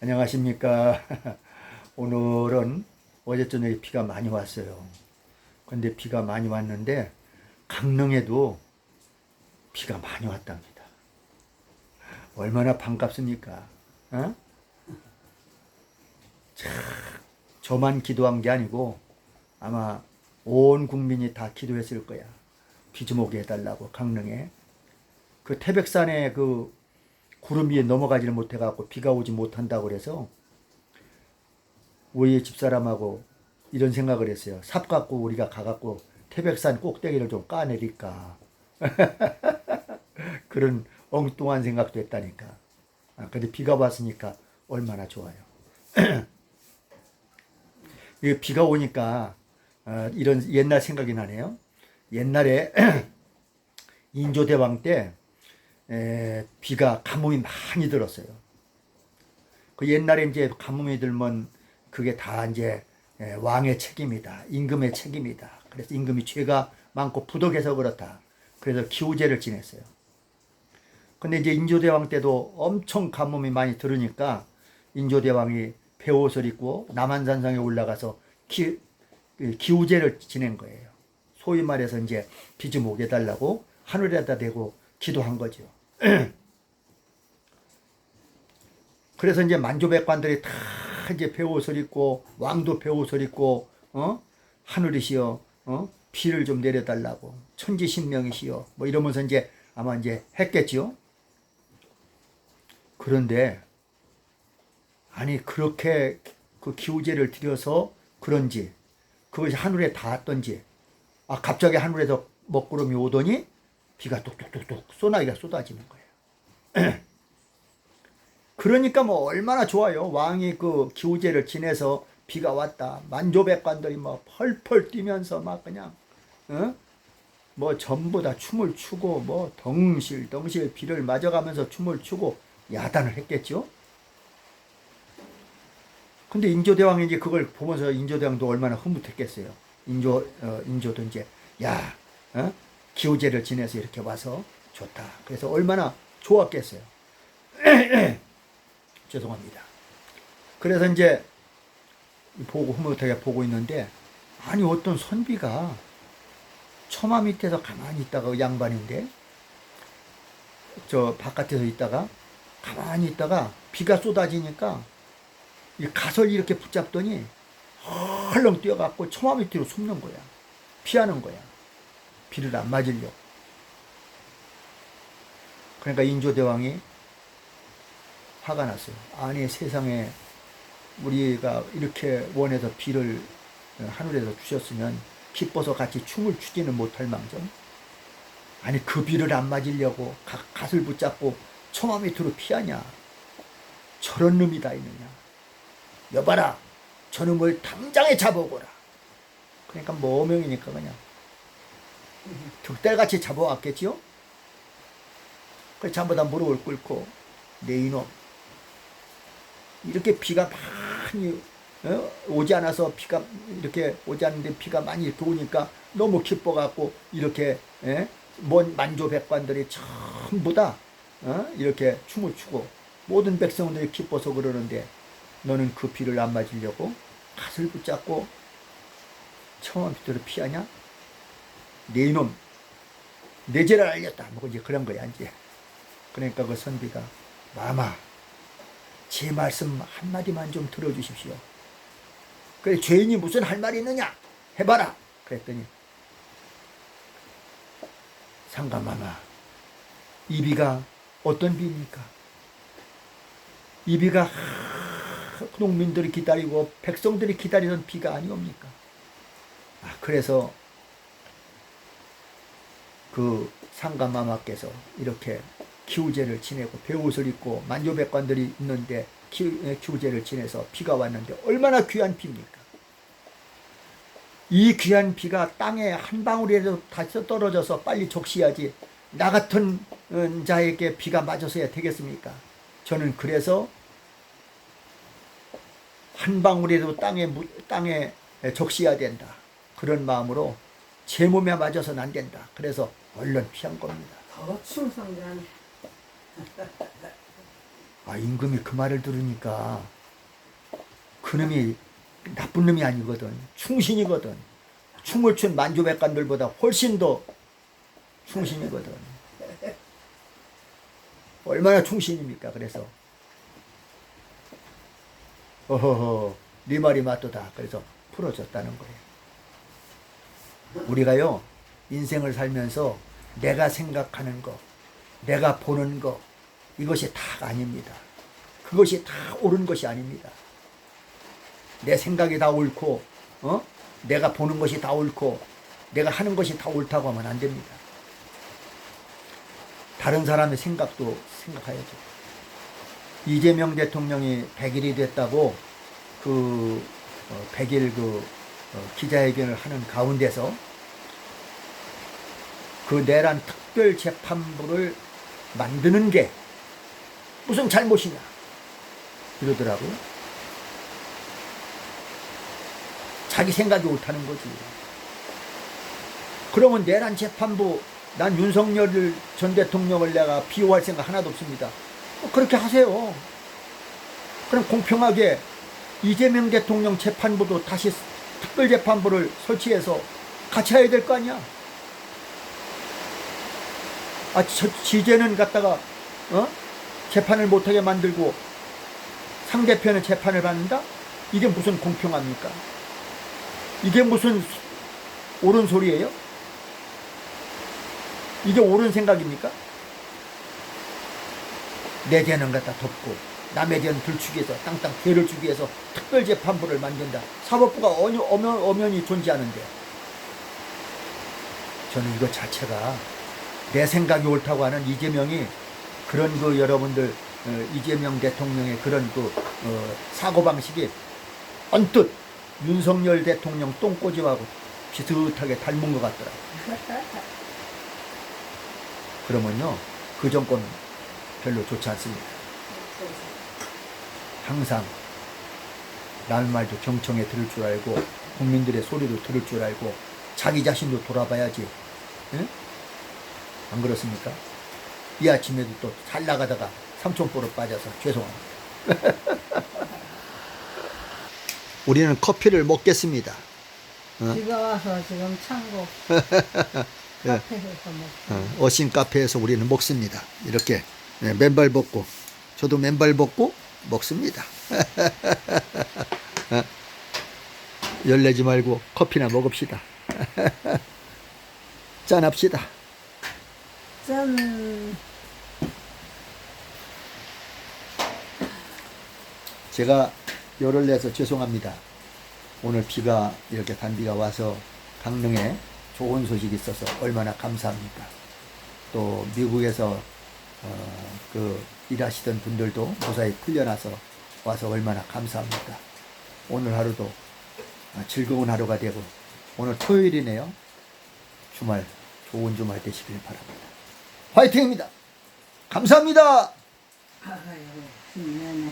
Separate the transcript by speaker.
Speaker 1: 안녕하십니까. 오늘은 어제 저녁에 비가 많이 왔어요. 근데 비가 많이 왔는데 강릉에도 비가 많이 왔답니다. 얼마나 반갑습니까? 어? 참, 저만 기도한 게 아니고 아마 온 국민이 다 기도했을 거야. 비 좀 오게 해달라고 강릉에. 그 태백산에 그 구름 위에 넘어가지를 못해갖고 비가 오지 못한다고 그래서 우리 집사람하고 이런 생각을 했어요. 삽 갖고 우리가 가갖고 태백산 꼭대기를 좀 까내릴까. 그런 엉뚱한 생각도 했다니까. 아, 근데 비가 왔으니까 얼마나 좋아요. 이 비가 오니까 어, 이런 옛날 생각이 나네요. 옛날에 인조대왕 때 에, 비가 가뭄이 많이 들었어요. 그 옛날에 이제 가뭄이 들면 그게 다 이제 에, 왕의 책임이다. 임금의 책임이다. 그래서 임금이 죄가 많고 부덕해서 그렇다. 그래서 기우제를 지냈어요. 근데 이제 인조대왕 때도 엄청 가뭄이 많이 들으니까 인조대왕이 배옷을 입고 남한산성에 올라가서 기, 그 기우제를 지낸 거예요. 소위 말해서 이제 비좀 오게 달라고 하늘에다 대고 기도한 거죠. 그래서 이제 만조백관들이 다 이제 배옷을 입고 왕도 배옷을 입고 어? 하늘이시여 어? 비를 좀 내려달라고. 천지신명이시여. 뭐 이러면서 이제 아마 이제 했겠지요. 그런데 아니 그렇게 그 기우제를 드려서 그런지 그것이 하늘에 닿았던지 아 갑자기 하늘에서 먹구름이 오더니 비가 뚝뚝뚝뚝 소나기가 쏟아지는 거예요. 그러니까 뭐 얼마나 좋아요. 왕이 그 기우제를 지내서 비가 왔다. 만조백관들이 뭐 펄펄 뛰면서 막 그냥 어? 뭐 전부 다 춤을 추고 뭐 덩실 덩실 비를 맞아가면서 춤을 추고 야단을 했겠죠. 근데 인조대왕이 이제 그걸 보면서 인조대왕도 얼마나 흐뭇했겠어요. 인조 어, 인조도 이제 야 어? 기우제를 지내서 이렇게 와서 좋다. 그래서 얼마나 좋았겠어요. 죄송합니다. 그래서 이제 보고 흐뭇하게 보고 있는데 아니 어떤 선비가 처마 밑에서 가만히 있다가 그 양반인데 저 바깥에서 있다가 가만히 있다가 비가 쏟아지니까 이 가설 이렇게 붙잡더니 헐렁 뛰어갖고 처마 밑으로 숨는 거야. 피하는 거야. 비를 안 맞으려고. 그러니까 인조대왕이 화가 났어요. 아니 세상에 우리가 이렇게 원해서 비를 하늘에서 주셨으면 기뻐서 같이 춤을 추지는 못할 망정. 아니 그 비를 안 맞으려고 가, 갓을 붙잡고 처마 밑으로 피하냐. 저런 놈이 다 있느냐. 여봐라 저놈을 당장에 잡아오거라. 그러니까 뭐명이니까 그냥 득달같이 잡아왔겠지요? 그래서 전부 다 무릎을 꿇고 내 이놈 이렇게 비가 많이 어? 오지 않아서 비가 이렇게 오지 않는데 비가 많이 이렇게 오니까 너무 기뻐갖고 이렇게 예? 먼 만조백관들이 전부 다 어? 이렇게 춤을 추고 모든 백성들이 기뻐서 그러는데 너는 그 비를 안 맞으려고 갓을 붙잡고 처음 밑으로 피하냐? 네 이놈 내 죄를 알렸다. 뭐 이제 그런 거야 이제. 그러니까 그 선비가 마마 제 말씀 한 마디만 좀 들어주십시오. 그래 죄인이 무슨 할 말이 있느냐? 해봐라. 그랬더니 상감마마 이 비가 어떤 비입니까? 이 비가 농민들이 기다리고 백성들이 기다리던 비가 아니옵니까? 아, 그래서 그 상감마마께서 이렇게 기우제를 지내고 배옷을 입고 만조백관들이 있는데 기, 기우제를 지내서 비가 왔는데 얼마나 귀한 비입니까? 이 귀한 비가 땅에 한 방울이라도 다시 떨어져서 빨리 적시야지 나 같은 어, 자에게 비가 맞아서야 되겠습니까? 저는 그래서 한 방울이라도 땅에 땅에 적시야 된다. 그런 마음으로 제 몸에 맞아서는 안 된다. 그래서 얼른 피한 겁니다.
Speaker 2: 더 충성자네.
Speaker 1: 아 임금이 그 말을 들으니까 그놈이 나쁜 놈이 아니거든 충신이거든 춤을 춘 만주백관들보다 훨씬 더 충신이거든 얼마나 충신입니까 그래서 어허허 네 말이 맞도다 그래서 풀어줬다는 거예요 우리가요 인생을 살면서 내가 생각하는 거 내가 보는 거 이것이 다가 아닙니다. 그것이 다 옳은 것이 아닙니다. 내 생각이 다 옳고 어? 내가 보는 것이 다 옳고 내가 하는 것이 다 옳다고 하면 안 됩니다. 다른 사람의 생각도 생각해야죠. 이재명 대통령이 100일이 됐다고 그 어, 100일 그 어, 기자회견을 하는 가운데서 그 내란 특별 재판부를 만드는 게 무슨 잘못이냐 이러더라고요. 자기 생각이 옳다는 거지. 그러면 내란 재판부 난 윤석열 전 대통령을 내가 비호할 생각 하나도 없습니다. 어, 그렇게 하세요. 그럼 공평하게 이재명 대통령 재판부도 다시 특별재판부를 설치해서 같이 해야 될 거 아니야. 아, 저, 지제는 갖다가, 어? 재판을 못하게 만들고 상대편은 재판을 받는다? 이게 무슨 공평합니까? 이게 무슨 옳은 소리예요? 이게 옳은 생각입니까? 내 죄는 갖다 덮고 남의 죄는 들추기 위해서 땅땅 죄를 주기 위해서 특별재판부를 만든다. 사법부가 어느, 엄연, 엄연히 존재하는데 저는 이거 자체가 내 생각이 옳다고 하는 이재명이 그런 그 여러분들 어, 이재명 대통령의 그런 그 어, 사고방식이 언뜻 윤석열 대통령 똥꼬집하고 비슷하게 닮은 것 같더라고요. 그러면요, 그 정권 별로 좋지 않습니다. 항상 남 말도 경청에 들을 줄 알고 국민들의 소리도 들을 줄 알고 자기 자신도 돌아봐야지. 응? 안 그렇습니까? 이 아침에도 또 잘 나가다가 삼촌보로 빠져서 죄송합니다. 우리는 커피를 먹겠습니다.
Speaker 2: 비가 와서 지금 창고
Speaker 1: 예.
Speaker 2: 카페에서 먹고
Speaker 1: 어, 어신 카페에서 우리는 먹습니다. 이렇게 네, 맨발 벗고 저도 맨발 벗고 먹습니다. 어, 열내지 말고 커피나 먹읍시다. 짠합시다.
Speaker 2: 짠
Speaker 1: 제가 열을 내서 죄송합니다. 오늘 비가 이렇게 단비가 와서 강릉에 좋은 소식이 있어서 얼마나 감사합니까. 또 미국에서 어, 그 일하시던 분들도 무사히 풀려나서 와서 얼마나 감사합니까. 오늘 하루도 즐거운 하루가 되고 오늘 토요일이네요. 주말 좋은 주말 되시길 바랍니다. 화이팅입니다. 감사합니다.
Speaker 2: 아유